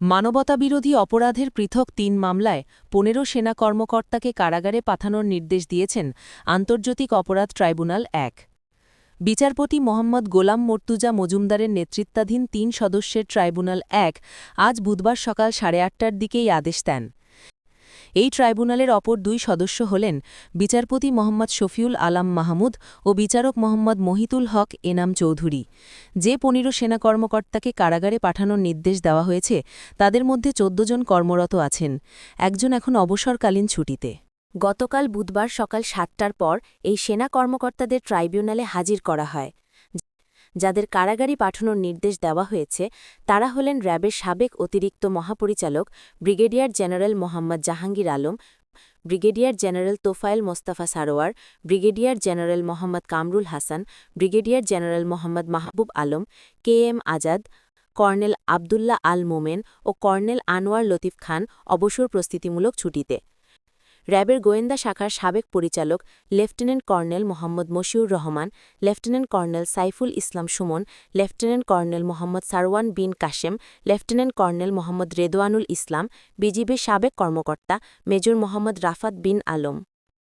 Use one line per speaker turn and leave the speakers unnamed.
মানবতাবিরোধী অপরাধের পৃথক তিন মামলায় পনেরো সেনা কর্মকর্তাকে কারাগারে পাঠানোর নির্দেশ দিয়েছেন আন্তর্জাতিক অপরাধ ট্রাইব্যুনাল এক। বিচারপতি মোহাম্মদ গোলাম মর্তুজা মজুমদারের নেতৃত্বাধীন তিন সদস্যের ট্রাইব্যুনাল এক আজ বুধবার সকাল সাড়ে আটটার দিকেই আদেশ দেন। এই ট্রাইব্যুনালের অপর দুই সদস্য হলেন বিচারপতি মোহাম্মদ শফিউল আলাম মাহমুদ ও বিচারক মোহাম্মদ মহিতুল হক এনাম চৌধুরী। যে পনেরো সেনা কর্মকর্তাকে কারাগারে পাঠানোর নির্দেশ দেওয়া হয়েছে, তাদের মধ্যে চোদ্দ জন কর্মরত আছেন। একজন এখন অবসরকালীন ছুটিতে।
গতকাল বুধবার সকাল সাতটার পর এই সেনা কর্মকর্তাদের ট্রাইব্যুনালে হাজির করা হয়। যাদের কারাগারি পাঠানোর নির্দেশ দেওয়া হয়েছে, তারা হলেন র্যাবের সাবেক অতিরিক্ত মহাপরিচালক brigadier general Mohammad Jahangir Alam, brigadier general Tofayel Mostafa Sarowar, brigadier general Mohammad Kamrul Hasan, brigadier general Mohammad Mahbub Alam K M Azad, colonel Abdullah Al Momen ও কর্নেল আনোয়ার লতিফ খান অবসর প্রস্তুতিমূলক ছুটিতে। র্যাবের গোয়েন্দা শাখার সাবেক পরিচালক lieutenant colonel Mohammad Moshiur Rahman, lieutenant colonel Saiful Islam Sumon, lieutenant colonel Mohammad Sarwan Bin Kashem, lieutenant colonel Mohammad Redwanul Islam, বিজিবির সাবেক কর্মকর্তা মেজর মোহাম্মদ রাফাত বিন আলম।